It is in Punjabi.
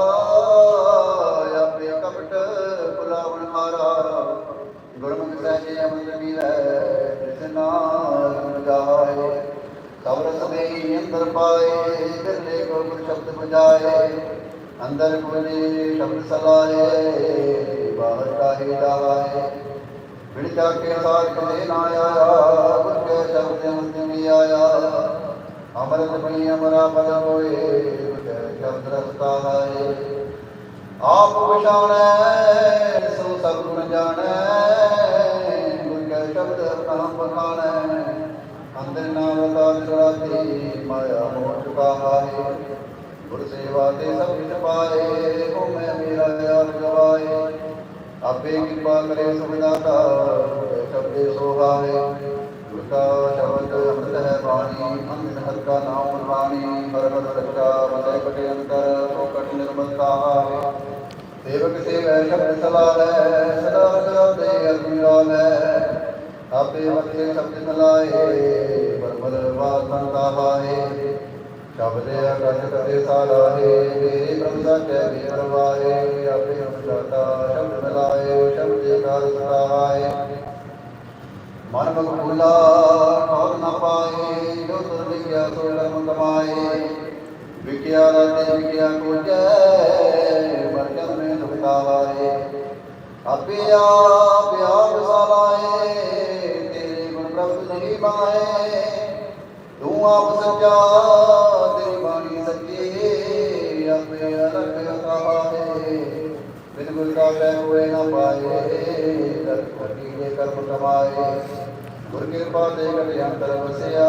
ਆਪਣੇ ਕਪਟ ਭੁਲਾਵਣ ਮਾਰਾ ਗੁਰਮੁਖ ਸਹਿਜੇ ਅਮਰ ਮਿਲੈ ਜਿਸਨਾ ਜਾਏ ਸਬਰ ਸਮੇਂ ਅੰਦਰ ਪਾਏ ਬਿਰਲੇ ਕੋ ਸ਼ਬਦ ਬਜਾਏ ਅੰਦਰ ਕੋਨੇ ਸ਼ਬਦ ਸਲਾਏ, ਬਾਹਰ ਕਾਹੇ ਲਾਏ। ਵਿੜ ਜਾ ਕੇ ਸਾਰ ਕਦੇ ਨਾ ਆਇਆ, ਗੁਰ ਕੇ ਸ਼ਬਦ ਅੰਤ ਵੀ ਆਇਆ। ਅਮਰਤ ਬਣੀ ਅਮਰਾ ਪਦ ਹੋਏ ਸ਼ਬਦ ਰਸਤਾ ਹੈ ਆਪ ਪਛਾਣੈ ਸੋ ਸਭ ਗੁਣ ਜਾਣੈ ਗੁਰ ਕੈ ਸ਼ਬਦ ਨਾਮ ਬਖਾਣੈ ਅੰਦਰ ਨਾਮ ਦਾ ਜਰਾਤੀ ਮਾਇਆ ਹੋ ਚੁਕਾ ਹੈ ਗੁਰ ਸੇਵਾ ਤੇ ਸਭ ਕਿਛ ਪਾਏ ਹੋ ਮੈਂ ਮੇਰਾ ਯਾਰ ਗਵਾਏ ਆਪੇ ਕਿਰਪਾ ਕਰੇ ਸੁਭਦਾਤਾ ਸ਼ਬਦੇ ਸੋਹਾਏ ਗੁਰ ਕਾ ਸ਼ਬਦ ਅੰਮ੍ਰਿਤ ਹੈ ਬਾਣੀ ਅੰਮ੍ਰਿਤ مستعان سیوک سیوے شبد سلالے سدا سدے امیرالے تاپے متے شبد سلائے برمد واسن تاہائے شبد اکش کرے سالائے میرے پرمدا کے بھی اروائے اپنے امجاتا شبد سلائے شبد کار سلائے من مقبولا کور نہ پائے جو سر لکھیا سوڑا مکمائے وکیا راتے وکیا کو جائے اپے آپ آپ سالائے تیرے گنرس نہیں پائے تو آپ سچا تیری بانی سچی ہے اپے رکھ رکھا ہے بالکل کا کہہ ہوئے نہ پائے رکھ رکھی کرم کمائے گرکر پاتے گھٹے انتر بسیا